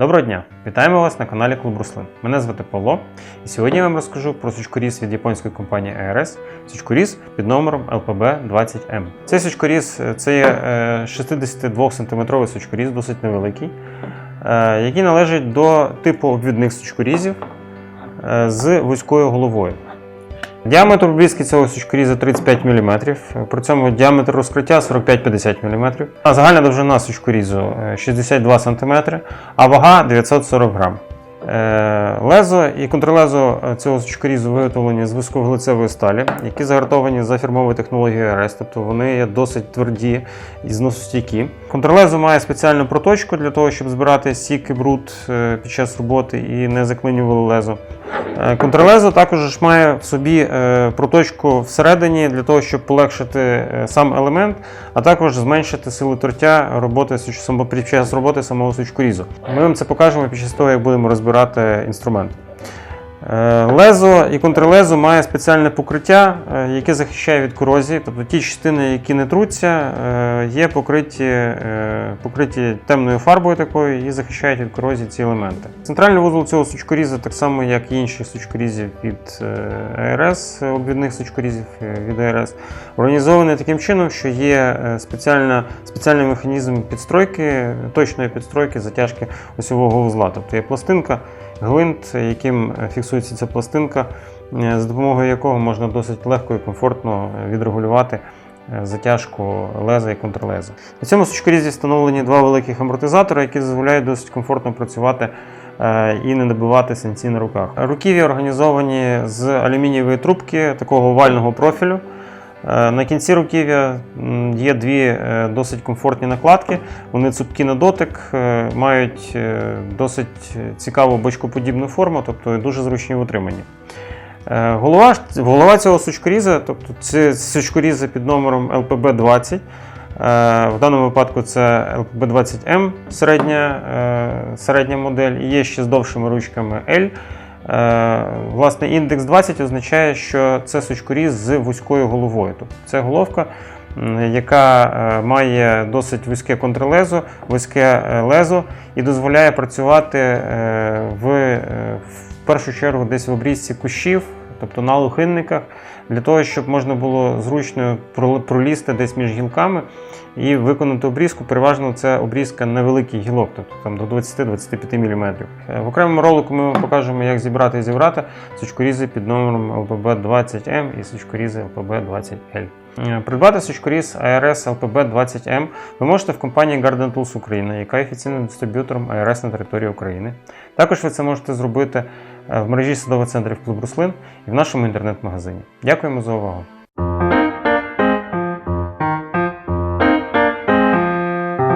Доброго дня! Вітаємо вас на каналі Клуб Руслин. Мене звати Павло, і сьогодні я вам розкажу про сучкоріз від японської компанії ARS, сучкоріз під номером LPB20M. Цей сучкоріз е, це є е, 62 см сучкоріз, досить невеликий, е, який належить до типу обвідних сучкорізів е, з вузькою головою. Діаметр обрізки цього сучкоріза 35 мм, при цьому діаметр розкриття 45-50 мм, а загальна довжина сучкорізу е, 62 см, а вага 940 грам. Е, Лезо і контрлезо е, цього сучкорізу виготовлені з високовуглецевої сталі, які загартовані за фірмовою технологією РС, тобто вони є досить тверді і зносостійкі. Контрлезо має спеціальну проточку для того, щоб збирати сік і бруд е, під час роботи і не заклинювало лезо. Е, Контрлезо також має в собі е, проточку всередині для того, щоб полегшити е, сам елемент, а також зменшити силу тертя роботи роботи самого сучкорізу. Ми вам це покажемо під час того, як будемо розбирати інструмент. Е, Лезо і контрлезо має спеціальне покриття, е, яке захищає від корозії. Тобто ті частини, які не труться, е, є покриті, покриті темною фарбою такою і захищають від корозії ці елементи. Центральний вузол цього сучкоріза, так само як і інші сучкорізів від АРС, обвідних сучкорізів від АРС, організований таким чином, що є спеціальна, спеціальний механізм підстройки, точної підстройки затяжки осьового вузла. Тобто є пластинка, гвинт, яким фіксується ця пластинка, е, з допомогою якого можна досить легко і комфортно відрегулювати е, затяжку леза і контрлеза. На цьому сучкорізі встановлені два великих амортизатори, які дозволяють досить комфортно працювати е, і не набивати синці на руках. Руків'я організовані з алюмінієвої трубки такого овального профілю. Е, На кінці руків'я є дві е, досить комфортні накладки. Вони цупкі на дотик, е, мають досить цікаву бочкоподібну форму, тобто дуже зручні в утриманні. Голова, голова цього сучкоріза, тобто це сучкорізи під номером LPB20. Е, В даному випадку це LPB20M середня, е, середня модель, і є ще з довшими ручками L. Е, Власне, індекс 20 означає, що це сучкоріз з вузькою головою. Тобто це головка, яка е, має досить вузьке контрлезо, вузьке е, лезо і дозволяє працювати в, в першу чергу десь в обрізці кущів, тобто на лухинниках, для того, щоб можна було зручно пролізти десь між гілками і виконати обрізку. Переважно це обрізка невеликих гілок, тобто там до 20-25 мм. В окремому ролику ми вам покажемо, як зібрати і зібрати сучкорізи під номером LPB20M і сучкорізи LPB20L. Е, Придбати сучкоріз ARS LPB20M ви можете в компанії Garden Tools Україна, яка є офіційним дистриб'ютором ARS на території України. Також ви це можете зробити е, в мережі садових центрів Клуб Руслин і в нашому інтернет-магазині. Дякуємо за увагу!